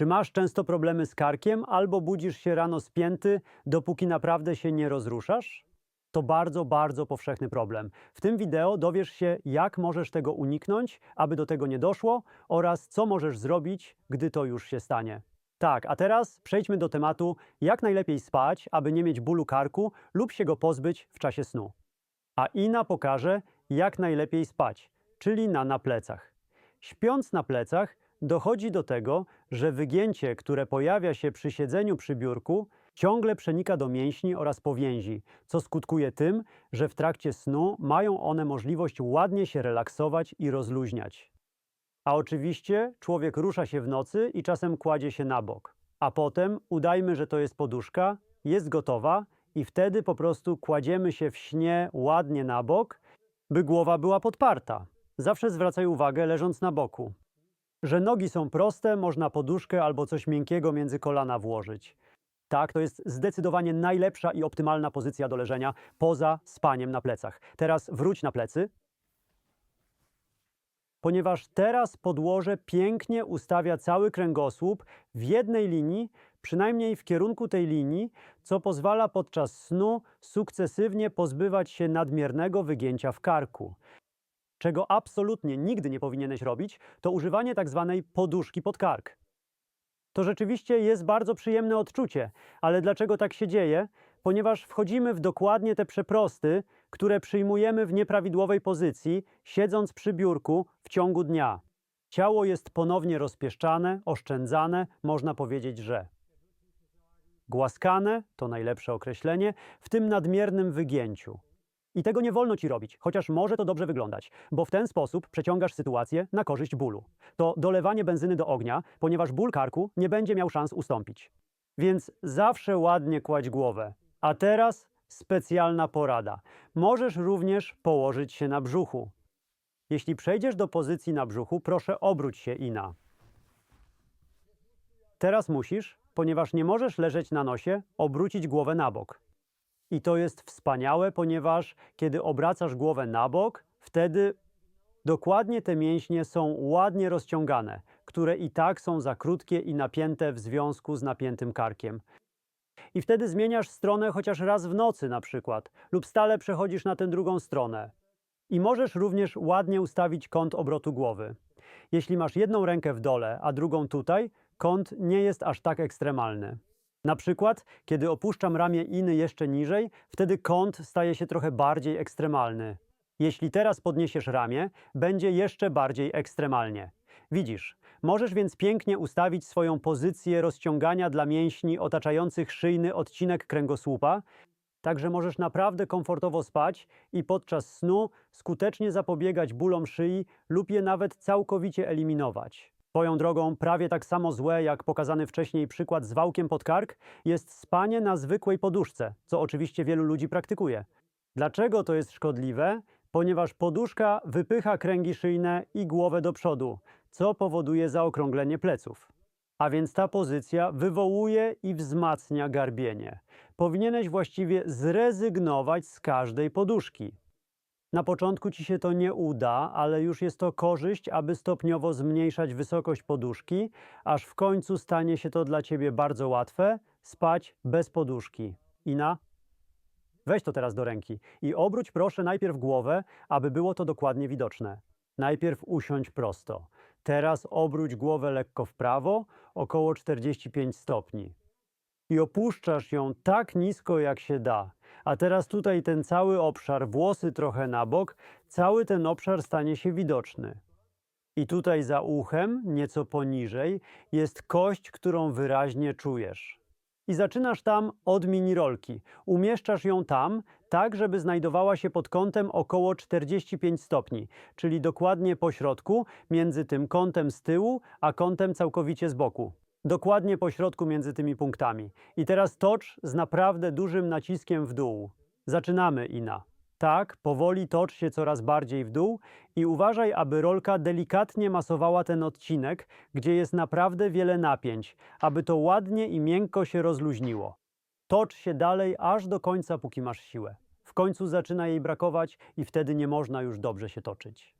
Czy masz często problemy z karkiem albo budzisz się rano spięty, dopóki naprawdę się nie rozruszasz? To bardzo, bardzo powszechny problem. W tym wideo dowiesz się, jak możesz tego uniknąć, aby do tego nie doszło oraz co możesz zrobić, gdy to już się stanie. Tak, a teraz przejdźmy do tematu, jak najlepiej spać, aby nie mieć bólu karku lub się go pozbyć w czasie snu. A Ina pokaże, jak najlepiej spać, czyli na na plecach. Śpiąc na plecach, dochodzi do tego, że wygięcie, które pojawia się przy siedzeniu przy biurku, ciągle przenika do mięśni oraz powięzi, co skutkuje tym, że w trakcie snu mają one możliwość ładnie się relaksować i rozluźniać. A oczywiście człowiek rusza się w nocy i czasem kładzie się na bok. A potem udajmy, że to jest poduszka, jest gotowa i wtedy po prostu kładziemy się w śnie ładnie na bok, by głowa była podparta. Zawsze zwracaj uwagę leżąc na boku. Że nogi są proste, można poduszkę albo coś miękkiego między kolana włożyć. Tak, to jest zdecydowanie najlepsza i optymalna pozycja do leżenia poza spaniem na plecach. Teraz wróć na plecy, ponieważ teraz podłoże pięknie ustawia cały kręgosłup w jednej linii, przynajmniej w kierunku tej linii, co pozwala podczas snu sukcesywnie pozbywać się nadmiernego wygięcia w karku. Czego absolutnie nigdy nie powinieneś robić, to używanie tak zwanej poduszki pod kark. To rzeczywiście jest bardzo przyjemne odczucie, ale dlaczego tak się dzieje? Ponieważ wchodzimy w dokładnie te przeprosty, które przyjmujemy w nieprawidłowej pozycji, siedząc przy biurku w ciągu dnia. Ciało jest ponownie rozpieszczane, oszczędzane, można powiedzieć, że głaskane to najlepsze określenie w tym nadmiernym wygięciu. I tego nie wolno ci robić, chociaż może to dobrze wyglądać, bo w ten sposób przeciągasz sytuację na korzyść bólu. To dolewanie benzyny do ognia, ponieważ ból karku nie będzie miał szans ustąpić. Więc zawsze ładnie kładź głowę. A teraz specjalna porada. Możesz również położyć się na brzuchu. Jeśli przejdziesz do pozycji na brzuchu, proszę obróć się Ina. Teraz musisz, ponieważ nie możesz leżeć na nosie, obrócić głowę na bok. I to jest wspaniałe, ponieważ kiedy obracasz głowę na bok, wtedy dokładnie te mięśnie są ładnie rozciągane, które i tak są za krótkie i napięte w związku z napiętym karkiem. I wtedy zmieniasz stronę chociaż raz w nocy na przykład, lub stale przechodzisz na tę drugą stronę. I możesz również ładnie ustawić kąt obrotu głowy. Jeśli masz jedną rękę w dole, a drugą tutaj, kąt nie jest aż tak ekstremalny. Na przykład, kiedy opuszczam ramię Iny jeszcze niżej, wtedy kąt staje się trochę bardziej ekstremalny. Jeśli teraz podniesiesz ramię, będzie jeszcze bardziej ekstremalnie. Widzisz, możesz więc pięknie ustawić swoją pozycję rozciągania dla mięśni otaczających szyjny odcinek kręgosłupa, Także możesz naprawdę komfortowo spać i podczas snu skutecznie zapobiegać bólom szyi lub je nawet całkowicie eliminować. Swoją drogą, prawie tak samo złe jak pokazany wcześniej przykład z wałkiem pod kark, jest spanie na zwykłej poduszce, co oczywiście wielu ludzi praktykuje. Dlaczego to jest szkodliwe? Ponieważ poduszka wypycha kręgi szyjne i głowę do przodu, co powoduje zaokrąglenie pleców. A więc ta pozycja wywołuje i wzmacnia garbienie. Powinieneś właściwie zrezygnować z każdej poduszki. Na początku ci się to nie uda, ale już jest to korzyść, aby stopniowo zmniejszać wysokość poduszki, aż w końcu stanie się to dla ciebie bardzo łatwe spać bez poduszki. Ina? Weź to teraz do ręki i obróć proszę najpierw głowę, aby było to dokładnie widoczne. Najpierw usiądź prosto. Teraz obróć głowę lekko w prawo, około 45 stopni. I opuszczasz ją tak nisko, jak się da. A teraz tutaj ten cały obszar, włosy trochę na bok, cały ten obszar stanie się widoczny. I tutaj za uchem, nieco poniżej, jest kość, którą wyraźnie czujesz. I zaczynasz tam od mini rolki. Umieszczasz ją tam, tak żeby znajdowała się pod kątem około 45 stopni, czyli dokładnie po środku, między tym kątem z tyłu, a kątem całkowicie z boku. Dokładnie po środku między tymi punktami. I teraz tocz z naprawdę dużym naciskiem w dół. Zaczynamy, Ina. Tak, powoli tocz się coraz bardziej w dół i uważaj, aby rolka delikatnie masowała ten odcinek, gdzie jest naprawdę wiele napięć, aby to ładnie i miękko się rozluźniło. Tocz się dalej aż do końca, póki masz siłę. W końcu zaczyna jej brakować i wtedy nie można już dobrze się toczyć.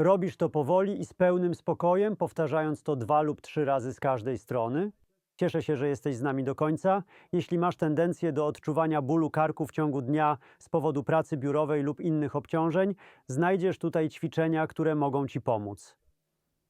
Robisz to powoli i z pełnym spokojem, powtarzając to dwa lub trzy razy z każdej strony. Cieszę się, że jesteś z nami do końca. Jeśli masz tendencję do odczuwania bólu karku w ciągu dnia z powodu pracy biurowej lub innych obciążeń, znajdziesz tutaj ćwiczenia, które mogą Ci pomóc.